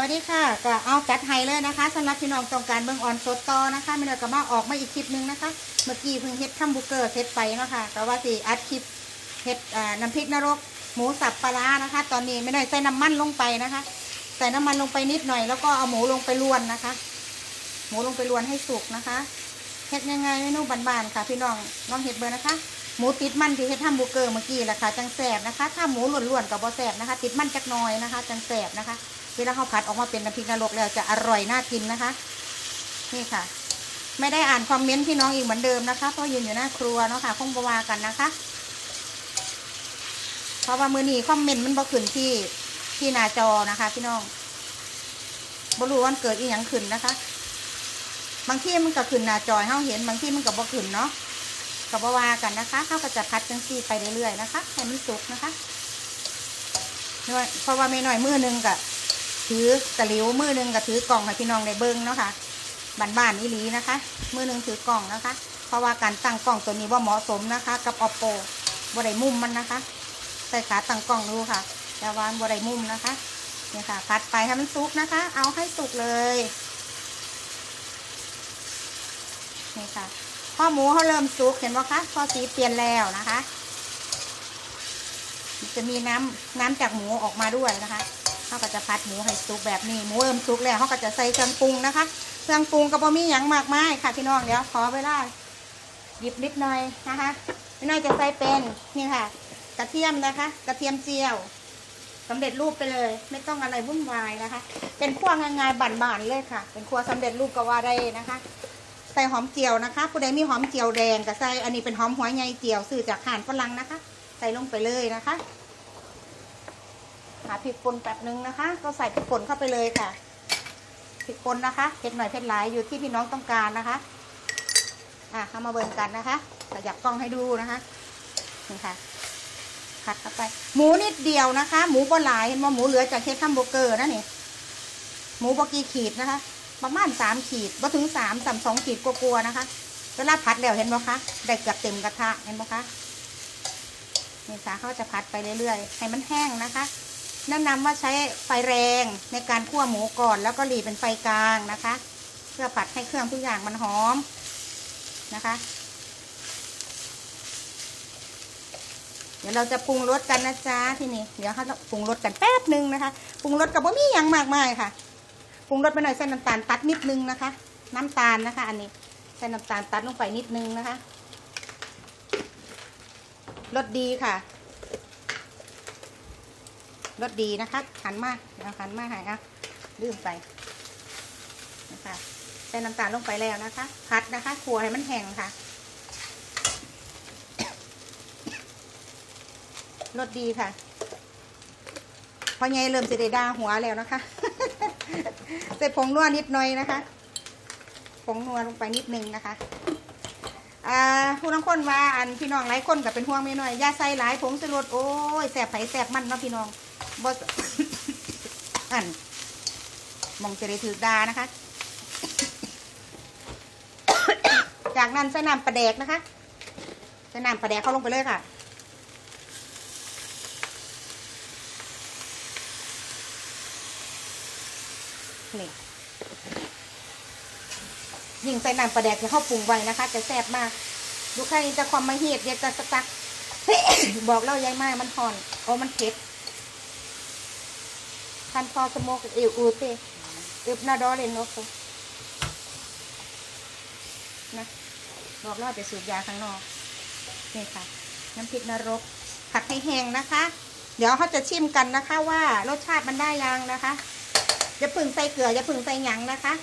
วัสดีค่ะก็เอาจัดไฮเลยนะคะสำหรับพี่น้องต้องการเบิ่งออนสดต่อนะคะไม่ได้ก็มาออกมาอีกคลิปหนึงนะคะ เมื่อกี้เพิ่งเฮ็ดคัมบูเกอร์เฮ็ดไปเนาะค่ะแต่ว่าสิอัดคลิปเฮ็ดน้ำพริกนรกหมูสับปลานะคะ ตอนนี้ไม่ได้ใส่น้ำมันลงไปนะคะ ใส่น้ำมันลงไปนิดหน่อย แล้วก็เอาหมูลงไปลวนนะคะ หมูลงไปลวนให้สุกนะคะเฮ็ดยังไงเมนูบานๆค่ะ พี่น้องลองเฮ็ดเบอร์นะคะ หมูติดมันที่เฮ็ดทำบูเกอร์เมื่อกี้แหละค่ะจังแสบนะคะ ถ้าหมูล้วนๆกับบ่แสบนะคะ ติดมันจักน่อยนะคะ จังแสบนะคะเวลาเขาผัดออกมาเป็นน้ำพริกนรกแล้วจะอร่อยน่ากินนะคะ นี่ค่ะ ไม่ได้อ่านคอมเมนต์พี่น้องอีกเหมือนเดิมนะคะเพราะยืนอยู่หน้าครัวเนาะค่ะคงบวากันนะคะ เพราะว่ามือนี้คอมเมนต์มันบ่ขึ้นที่ที่หน้าจอนะคะ พี่น้องบ่รู้ว่ามันเกิดอีหยังขึ้นนะคะ บางที่มันก็ขึ้นหน้าจอให้เขาเห็น บางที่มันก็บ่ขึ้นเนาะ ก็บวากันนะคะเขาก็จะพัดจังซี่ไปเรื่อยๆนะคะให้มันสุกนะคะน้อยเพราะว่าไม่น้อยมือหนึงก็ถือกระหลิวมือหนึงก็ถือกล่องให้พี่น้องได้เบิ้งเนาะค่ะบ้านบ้านๆอีหลีนะคะ มือหนึงถือกล่องนะคะ เพราะว่าการตั้งกล่องตัวนี้ว่าเหมาะสมนะคะ กับ oppo บไดมุมมันนะคะ ใส่ขาตั้งกล่องดูค่ะแต่วาบไดมุมนะคะเนี่ยค่ะพัดไปให้มันสุกนะคะ เอาให้สุกเลยนี่ค่ะ พอหมูเขาเริ่มสุกเห็นไหมคะพอสีเปลี่ยนแล้วนะคะ จะมีน้ำน้ำจากหมูออกมาด้วยนะคะเขาก็จะพัดหมูให้สุกแบบนี้หมูเริ่มสุกแล้วเขาก็จะใส่เครื่องปรุงนะคะ เครื่องปรุงก็บ่มีหยังมากมายค่ะพี่น้องเดี๋ยวขอเวลาหยิบนิดหน่อยนะคะพี่น้อยจะใส่เป็นนี่ค่ะ กระเทียมนะคะ กระเทียมเจียวสำเร็จรูปไปเลย ไม่ต้องอะไรวุ่นวายนะคะ เป็นขั้วง่ายๆบั่นๆเลยค่ะ เป็นขั้วสำเร็จรูปก็ว่าได้นะคะ ใส่หอมเจียวนะคะ ผู้ใดมีหอมเจียวแดงก็ใส่อันนี้เป็นหอมหัวใหญ่เจียวซื้อจากห่านฝรั่งนะคะ ใส่ลงไปเลยนะคะ หาพริกป่นแป๊บนึงนะคะ ก็ใส่พริกป่นเข้าไปเลยค่ะพริกป่นนะคะเผ็ดหน่อยเผ็ดหลายอยู่ที่พี่น้องต้องการนะคะอะเข้ามาเบิ่งกันนะคะขยับกล้องให้ดูนะคะนี่ค่ะผัดเข้าไป หมูนิดเดียวนะคะ หมูบ่หลายเห็นว่าหมูเหลือจากเทปทัมโบเกอร์นะนี่หมูบกี่ขีดนะคะ ประมาณสามขีดบ่ถึงสามสามสองขีดกลัวๆนะคะเวลาผัดแล้วเห็นไหมคะได้เกือบเต็มกระทะเห็นไหมคะนี่ค่ะเขาจะผัดไปเรื่อยๆ ให้มันแห้งนะคะแนะนำว่าใช้ไฟแรงในการคั่วหมูก่อน แล้วก็หลีเป็นไฟกลางนะคะ เพื่อผัดให้เครื่องทุกอย่างมันหอมนะคะ เดี๋ยวเราจะปรุงรสกันนะจ๊ะที่นี่เดี๋ยวเขาปรุงรสกันแป๊บหนึ่งนะคะปรุงรสกับว่ามีอย่างมากมายค่ะ ปรุงรสไปหน่อยใส่น้ำตาลตัดนิดนึงนะคะ น้ำตาลนะคะ อันนี้ใส่น้ำตาลตัดลงไปนิดนึงนะคะรสดีค่ะรสดีนะคะหันมาเดี๋ยวหันมาใหายอะลืมไปนะคะใส่น้ำตาลลงไปแล้วนะคะพัดนะคะขัวให้มันแห้งค่ะรสดีค่ะพอไงเริ่มจะได้ดาหัวแล้วนะคะ ใส่ผงนัวนิดหน่อยนะคะ ผงนัวลงไปนิดนึงนะคะ อ่าผู้ทั้งคนว่าอันพี่น้องหลายคนก็เป็นห่วงไม่น้อยยาใส่หลายผงสรดโอ้ยแสบไผแสบมันเนาะพี่น้องบ่อันมองจะได้ถือดานะคะ จากนั้นใส่น้ำปลาแดกนะคะใส่น้ำปลาแดกเข้าลงไปเลยค่ะ นี่ยิ่งใส่น้ำปลาแดกที่เขาปรุงไว้นะคะ จะแซ่บมาก ดูใครจะความมาเหียดเดียจะสตักบอกเล่ายายมากมันผ่อนโอ้มันเผ็ดทันพอสโมกเอวอูเตเอฟนาดอเลนนโกนะบอกเล่าไปสูบยาข้างนอกนี่ค่ะ น้ำพริกนรก ผัดให้แห้งนะคะ เดี๋ยวเขาจะชิมกันนะคะว่ารสชาติมันได้ยังนะคะ อย่าพึ่งใส่เกลืออย่าพึ่งใส่หยังนะคะ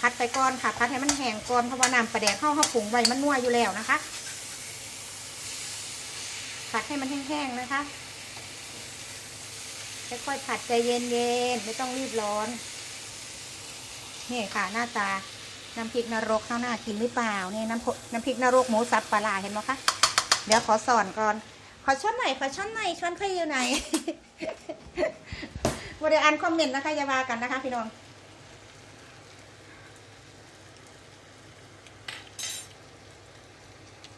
พัดไปก่อนค่ะพัดให้มันแห้งก่อนเพราะว่าน้ำปลาแดกเข้าเข้าปรุงไว้มันนัวอยู่แล้วนะคะผัดให้มันแห้งๆนะคะค่อยๆผัดใจเย็นๆไม่ต้องรีบร้อนนี่ค่ะหน้าตาน้ำพริกนรกข้าวหน้ากินหรือเปล่านี่น้ำพน้ำพริกนรกหมูสับปลาเห็นไหมคะเดี๋ยวขอสอนก่อน ขอช้อนหน่อยขอช้อนหน่อยช้อนใครอยู่ไหน บริอ่านคอมเมนต์นะคะอย่าว่ากันนะคะพี่น้อง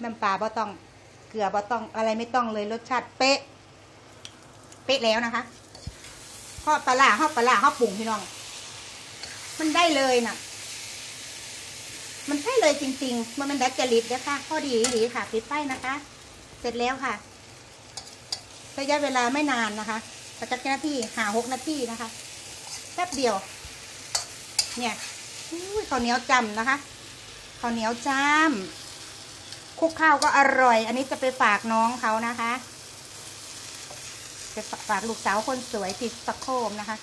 น้ำปลาบ่ต้อง เกลือบ่ต้องอะไรไม่ต้องเลยรสชาติเป๊ะ เป๊ะแล้วนะคะพออปลาร้าเฮาปลาร้าเฮาปรุงพี่น้อง มันได้เลยน่ะ มันใช่เลยจริง ๆ มันเป็นดัจจริตเด้อค่ะพอดีดีค่ะปิดไฟนะคะ เสร็จแล้วค่ะระยะเวลาไม่นานนะคะ ประจักษ์นาทีหาหกนาทีนะคะ แป๊บเดียว เนี่ยข้าวเหนียวจำนะคะข้าวเหนียวจำคุกข้าวก็อร่อย อันนี้จะไปฝากน้องเขานะคะไปฝากลูกสาวคนสวยที่สกโคมนะคะ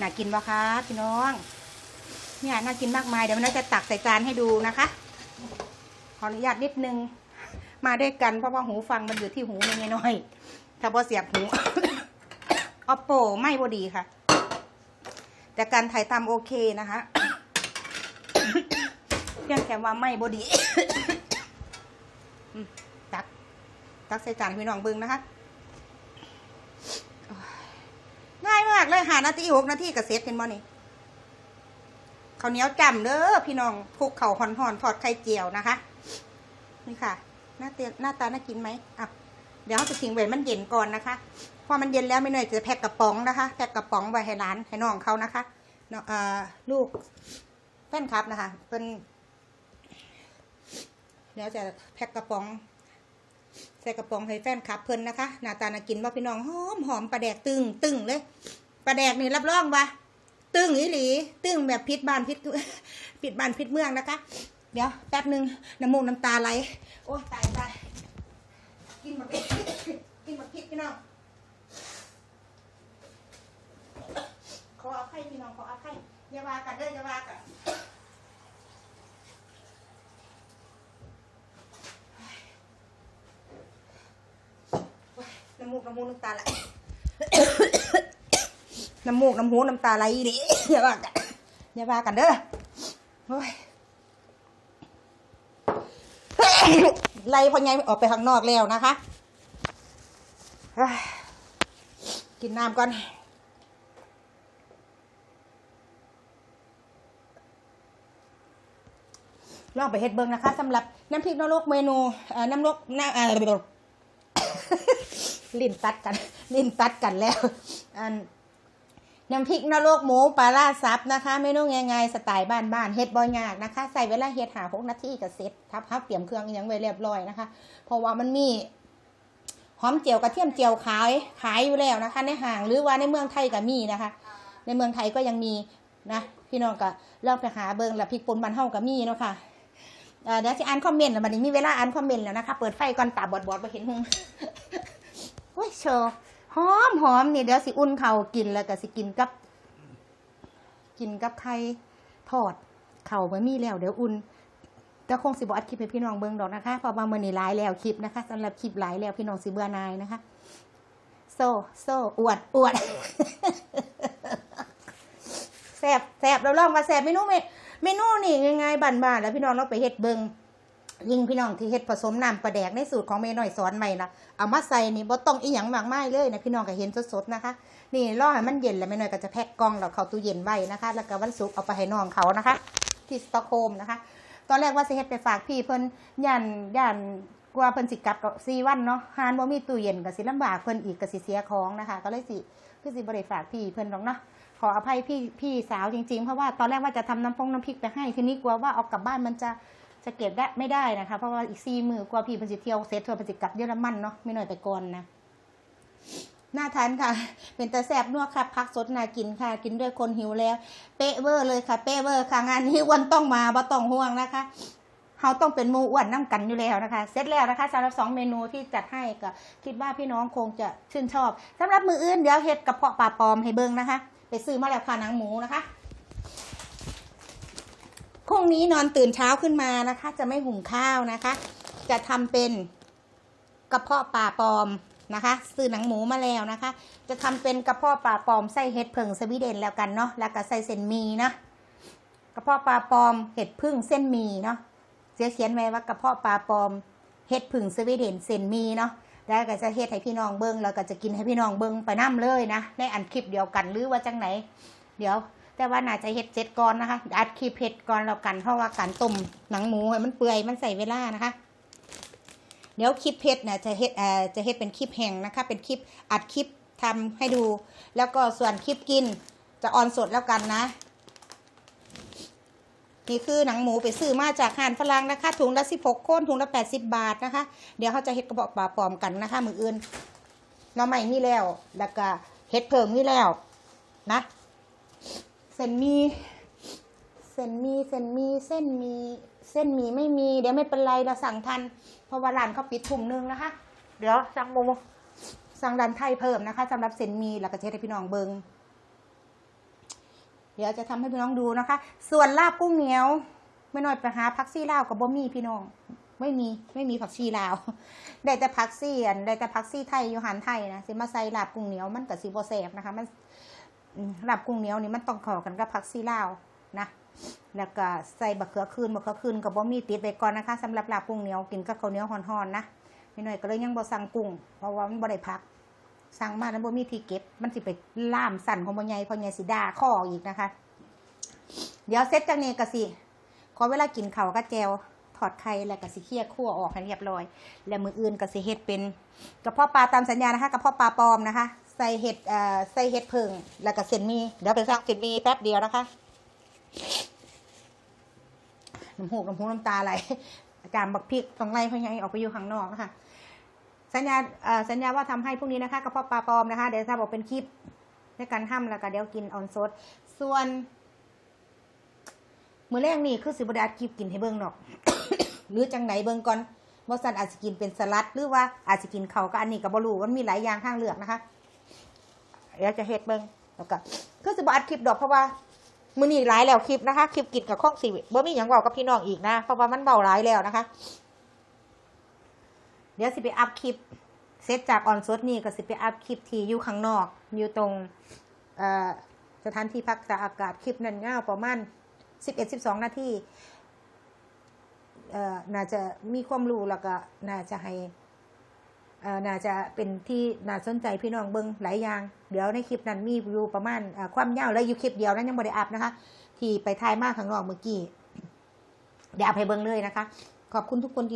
น่ากินปะคะพี่น้องเนี่ยน่ากินมากมายเดี๋ยวมันจะตักใส่จานให้ดูนะคะ ขออนุญาตนิดนึง มาด้วยกันเพราะว่าหูฟังมันอยู่ที่หูไม่น้อยถ้าพอเสียบหู อปโปไม่บดีค่ะ แต่การถ่ายทำโอเคนะคะเพียงแค่ว่าไม่บดีตัก ตักใส่จานพี่น้องเบิ้งนะคะ ง่ายมากเลยหานาทีหกนาทีกับเซตเป็นบ่นี่ข้าวเหนียวจำเด้อพี่น้องคลุกเข่าวห่อนๆทอดไข่เจียวนะคะ นี่ค่ะ หน้าเตียหน้าตาน่ากินไหมอะ เดี๋ยวเราจะทิ้งไว้มันเย็นก่อนนะคะพอมันเย็นแล้วไม่หน่อยจะแพ็คกระป๋องนะคะ แพ็คกระป๋องไว้ให้ร้านให้น้องเขานะคะเอ่อลูกแฟนคลับนะคะเป็นเดี๋ยวจะแพ็คกระป๋องใส่กระป๋องให้แฟนคลับเพิ่นนะคะหน้าตาน่ากินว่าพี่น้องหอมหอมปลาแดกตึงตึงเลยปลาแดกนี่รับรองว่าตึงอีหลี ตึงแบบพิษบ้านพิษพิษบ้านพิษเมืองนะคะ เดี๋ยวแป๊บหนึ่งน้ำมูกน้ำตาไหลโอ้ยตายตาย กินหมดกินหมดพริกพี่น้องขออภัยพี่น้องขออภัยอย่าว่ากันเด้อย่าว่ากันน้ำมูกน้ำมูกน้ำตาไหลน้ำมูกน้ำหูน้ำตาไหลดิอย่าว่ากันอย่าว่ากันเด้อโอ้ย ไล่พ่อใหญ่ออกไปข้างนอกแล้วนะคะกินน้ำก่อนลองไปเฮ็ดเบิ่งนะคะสำหรับน้ำพริกนรกเมนูน้ำรกน้ำลิ้นตัดกัน ลิ้นตัดกันแล้วอัน น้ำพริกนรกหมูปลาล่าซับนะคะเมนูง่ายๆสไตล์บ้านๆเฮ็ดบ่ยากนะคะ ใส่เวลาเฮ็ดหาหกนาทีก็เสร็จทับพับเตรียมเครื่องอยังไว้เรียบร้อยนะคะ เพราะว่ามันมีหอมเจียวกระเทียมเจียวขายขายอยู่แล้วนะคะ ในห้างหรือว่าในเมืองไทยก็มีนะคะ ในเมืองไทยก็ยังมีนะพี่น้องก็เลองไปหาเบิงแล้วพริกป่นบ้านเฮาก็มีเนาะคะเอ่อเดี๋ยวจะอ่านคอมเมนต์แล้วบัดนี้มีเวลาอ่านคอมเมนต์แล้วนะคะ เปิดไฟก่อนตาบอดๆบ่เห็นหงโอ้ยโชว์ หอมหอมนี่เดี๋ยวสิอุ่นเขากินแล้วก็สิกินกับ กินกับไข่ทอดเข่าวบ่มีแล้วเดี๋ยวอุ่นแต่คงสิบอัดคลิปให้พี่น้องเบิ่งดอกนะคะเพราะว่ามื้อนี้หลายแล้วคลิปนะคะสำหรับคลิปหลายแล้วพี่น้องสิเบื่อนายนะคะ โซ่โซ่อวดอวดแซบแซบเราลองมาแซบเมนูเมเมนูนี่ง่ายๆบานๆแล้วพี่น้องเราไปเฮ็ดเบิ่ง ยิ่งพี่น้องที่เฮ็ดผสมน้ำปลาแดกในสูตรของเมน้อยสอนใหม่นะเอามาใส่นี่บ่ต้องอีหยังมากมายเลยนะพี่น้องก็เห็นสดๆนะคะ นี่รอให้มันเย็นแล้วแม่น้อยก็จะแพ็คกล่องแล้วเข้าตู้เย็นไว้นะคะ แล้วก็วันศุกร์เอาไปให้น้องเขานะคะ ที่สตอกโฮล์มนะคะ ตอนแรกว่าสิเฮ็ดไปฝากพี่เพิ่นย่านย่านกลัวเพิ่นสิกลับก็4วันเนาะหานบ่มีตู้เย็นก็สิลำบากเพิ่นอีกก็สิเสียของนะคะ ก็เลยสิคือสิบ่ได้ฝากพี่เพิ่นหรอกเนาะขออภัยพี่พี่สาวจริงๆ เพราะว่าตอนแรกว่าจะทำน้ำพงน้ำพริกไปให้ทีนี้กลัวว่าเอากลับบ้านมันจะ จะเก็บได้ไม่ได้นะคะ เพราะว่าอีก4มื้อกลัวพี่พิ่นสิเที่ยวเสร็จเพิ่นสิกลับเยอรมันเนาะไม่หน้อยไปก่อนนะหน่าทานค่ะ เป็นตาแสบนัวค่ะพักสดน่ากินค่ะ กินด้วยคนหิวแล้ว เป๊ะเวอร์เลยค่ะ เป๊ะเวอร์ค่ะงานนี้วันต้องมาบ่ต้องห่วงนะคะเขาต้องเป็นมูอ้วนน้ำกันอยู่แล้วนะคะเสร็จแล้วนะคะสำหรับสองเมนูที่จัดให้ก็คิดว่าพี่น้องคงจะชื่นชอบสำหรับมืออื่นเดี๋ยวเฮ็ดกระเพาะปลาปลอมให้เบิ่งนะคะ ไปซื้อมาแล้วค่ะหนังหมูนะคะ รุ่งนี้นอนตื่นเช้าขึ้นมานะคะ จะไม่หุงข้าวนะคะ จะทำเป็นกระเพาะปลาปลอมนะคะซื้อหนังหมูมาแล้วนะคะ จะทำเป็นกระเพาะปลาปลอมใส่เห็ดผึ่งสวีเดนแล้วกันเนาะแล้วก็ใส่เส้นมีนะกระเพาะปลาปลอมเห็ดพึ่งเส้นมีเนาะเสียเขียนไว้ว่ากระเพาะปลาปลอมเห็ดผึ่งสวีเดนเส้นมีเนาะแล้วก็จะเฮ็ดให้พี่น้องเบิ้งแล้วก็จะกินให้พี่น้องเบิ้งไปน้ำเลยนะในอันคลิปเดียวกันหรือว่าจังไหน เดี๋ยว แต่ว่าน่าจะเฮ็ดเจ็ดก่อนนะคะอัดคลิปเฮ็ดก่อนแล้วกันเพราะว่าการต้มหนังหมูมันเปื่อยมันใส่เวลานะคะ เดี๋ยวคลิปเพชรเนี่ยจะเฮ็ดเอ่อจะเฮ็ดเป็นคลิปแห้งนะคะ เป็นคลิปอัดคลิปทำให้ดู แล้วก็ส่วนคลิปกินจะออนสดแล้วกันนะนี่คือหนังหมูไปซื้อมาจากห่านฝรั่งนะคะ ถุงละ16โคนถุงละ80บบาทนะคะ เดี๋ยวเขาจะเฮ็ดกระบอกปลาปลอมกันนะคะ มืออื่นน้อใหม่นี่แล้ว แล้วก็เฮ็ดเพิ่มนี่แล้วนะ เส้นมี เส้นมี เส้นมี เส้นมี เส้นมีไม่มี เดี๋ยวไม่เป็นไรเราสั่งทัน เพราะว่าร้านเขาปิดทุ่มนึงนะคะ เดี๋ยวสั่งโมสั่งร้านไทยเพิ่มนะคะสำหรับเส้นมีแล้วก็จะให้พี่น้องเบิงเดี๋ยวจะทำให้พี่น้องดูนะคะ ส่วนลาบกุ้งเหนียวไม่น้อยไปหาพักซี่ลาวกับบ่มีพี่น้อง ไม่มีไม่มีผักชีลาว ได้แต่ผักซี่อันได้แต่ผักซี่ไทยยูหันไทยนะสิมาใส่ลาบกุ้งเหนียวมันกับสีโบแซบนะคะมัน ลาบกุ้งเหนียวนี่มันต้องเขอกันกับผักซีลาวนะแล้วก็ใส่บะเขือคืนบะเขือคืนกับบ่มีติดไว้ก่อนนะคะสำหรับลาบกุ้งเหนียวกินกับข้าวเหนียวห่อนๆนะไม่หน้อยก็เลยยังบ่สั่งกุ้งเพราะว่ามันบ่ได้พักสั่งมาแล้วบ่มีที่เก็บ มันสิไปล่ามสั่นของบ่ใหญ่พอใหญ่สิด่าข้ออีกนะคะ เดี๋ยวเสร็จจากนี้ก็สิขอเวลากินข้าวกับแจวถอดไข่แล้วก็สิเคี่ยวคั่วออกให้เรียบร้อย แล้วมืออื่นก็สิเฮ็ดเป็นกระเพาะปลาตามสัญญานะคะกระเพาะปลาปลอมนะคะ ส่เห็ดอ่อใส่เห็ดเพิงแล้วก็เส้นมีเดี๋ยวไปสั่งเส้นมีแป๊บเดียวนะคะน้ำหูน้ำหูน้ำตาไหลอาจารย์บักพริกต้องไล่พ่อใหญ่ออกไปอยู่ข้างนอกนะคะสัญญาสัญญาว่าทำให้พรุ่งนี้นะคะกระเพาะปลาปลอมนะคะ เดี๋ยวจะบอกเป็นคลิปในการทำแล้วก็เดี๋ยวกินออนซดส่วนมื้อแรกนี่คือสิบดอัดคลิปกินให้เบิ่งดอก หรือจังไหนเบิ่งก่อนบ่ซั่นอาจจะกินเป็นสลัด หรือว่าอาจจะกินเขาก็อันนี้ก็บ่รู้มันมีหลายอย่างทางเลือกนะคะ เดี๋ยวจะเฮ็ดเบิ่งแล้วก็คือสิบอัดคลิปดอกเพราะว่ามือนี้หลายแล้วคลิปนะคะ คลิปกินกับข้องสิบ่มีหยังเว้ากับพี่น้องอีกนะ เพราะว่ามันเบาหลายแล้วนะคะ เดี๋ยวสิไปอัพคลิปเสร็จจากออนซดนี่ก็สิไปอัพคลิปที่อยู่ข้างนอก อยู่ตรงสถานที่พักตากอากาศคลิปนั้นยาประมาณ11-12นาทีเอ่องนาทีน่าจะมีความรู้แล้วก็น่าจะให้ น่าจะเป็นที่น่าสนใจพี่น้องเบิงหลายอย่าง เดี๋ยวในคลิปนั้นมีอยู่ประมาณความยาวแล้วอยู่คลิปเดียวนั้นยังบ่ได้อัพนะคะ ที่ไปทายมากข้างนอกเมื่อกี้เดี๋ยวอัพให้เบิงเลยนะคะ ขอบคุณทุกคนจริง